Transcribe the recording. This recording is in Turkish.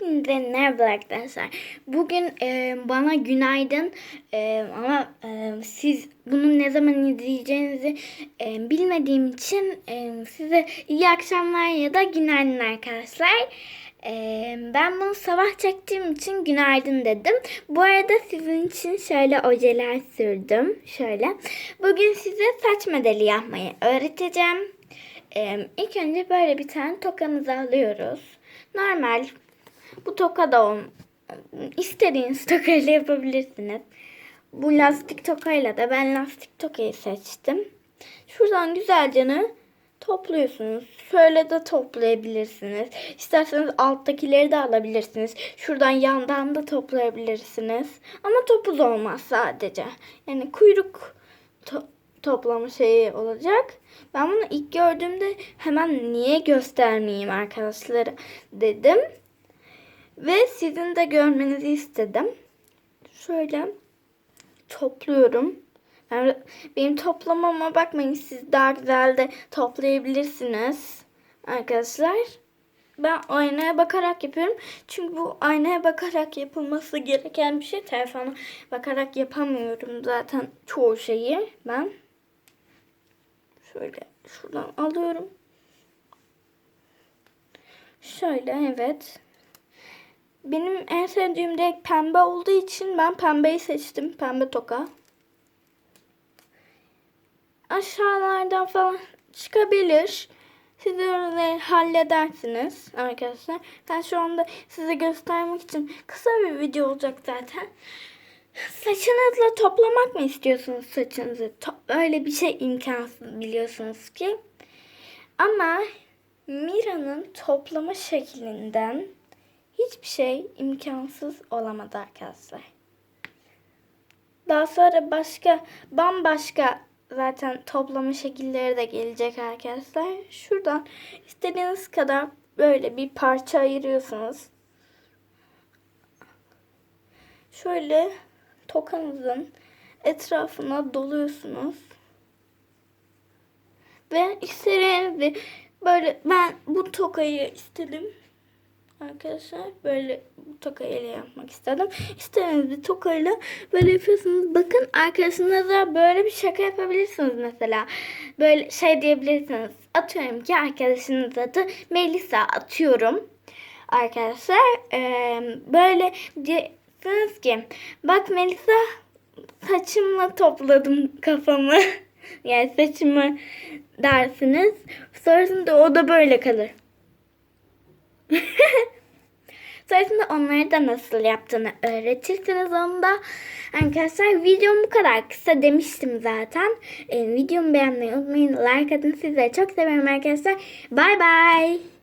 Hepinize merhaba arkadaşlar. Bugün e, bana günaydın E, ama e, siz bunu ne zaman izleyeceğinizi e, bilmediğim için e, size iyi akşamlar ya da günaydın arkadaşlar. E, ben bunu sabah çektiğim için günaydın dedim. Bu arada sizin için şöyle ojeler sürdüm. Şöyle. Bugün size saç modeli yapmayı öğreteceğim. E, ilk önce böyle bir tane tokamızı alıyoruz. Normal bu toka da on, istediğiniz tokayla yapabilirsiniz. Bu lastik tokayla da ben lastik tokayı seçtim. Şuradan güzelce topluyorsunuz. Şöyle de toplayabilirsiniz. İsterseniz alttakileri de alabilirsiniz. Şuradan yandan da toplayabilirsiniz. Ama topuz olmaz sadece. Yani kuyruk to- toplama şeyi olacak. Ben bunu ilk gördüğümde hemen niye göstermeyeyim arkadaşlar dedim. Ve sizin de görmenizi istedim. Şöyle topluyorum. Ben, benim toplamama bakmayın siz daha güzel de toplayabilirsiniz arkadaşlar. Ben aynaya bakarak yapıyorum. Çünkü bu aynaya bakarak yapılması gereken bir şey. Telefona bakarak yapamıyorum zaten çoğu şeyi ben. Şöyle şuradan alıyorum. Şöyle evet. Benim en sevdiğim renk pembe olduğu için ben pembeyi seçtim. Pembe toka. Aşağılardan falan çıkabilir. Siz öyle halledersiniz arkadaşlar. Ben şu anda size göstermek için kısa bir video olacak zaten. Saçınızla toplamak mı istiyorsunuz saçınızı? To- öyle bir şey imkansız biliyorsunuz ki. Ama Mira'nın toplama şeklinden hiçbir şey imkansız olamadı arkadaşlar. Daha sonra başka bambaşka zaten toplama şekilleri de gelecek arkadaşlar. Şuradan istediğiniz kadar böyle bir parça ayırıyorsunuz. Şöyle tokanızın etrafına doluyorsunuz. Ve istediğiniz böyle ben bu tokayı istedim. Arkadaşlar böyle bu tokayla yapmak istedim. İstediğiniz bir tokayla böyle yapıyorsunuz. Bakın arkasında da böyle bir şaka yapabilirsiniz mesela. Böyle şey diyebilirsiniz. Atıyorum ki arkadaşınız adı Melisa atıyorum. Arkadaşlar eee, böyle diyorsunuz ki bak Melisa saçımla topladım kafamı. yani saçımı dersiniz. Sonrasında o da böyle kalır. Sonrasında onları da nasıl yaptığını öğretirsiniz onu da. Arkadaşlar videom bu kadar kısa demiştim zaten. Ee, videomu beğenmeyi unutmayın. Like atın. Sizleri çok seviyorum arkadaşlar. Bay bay.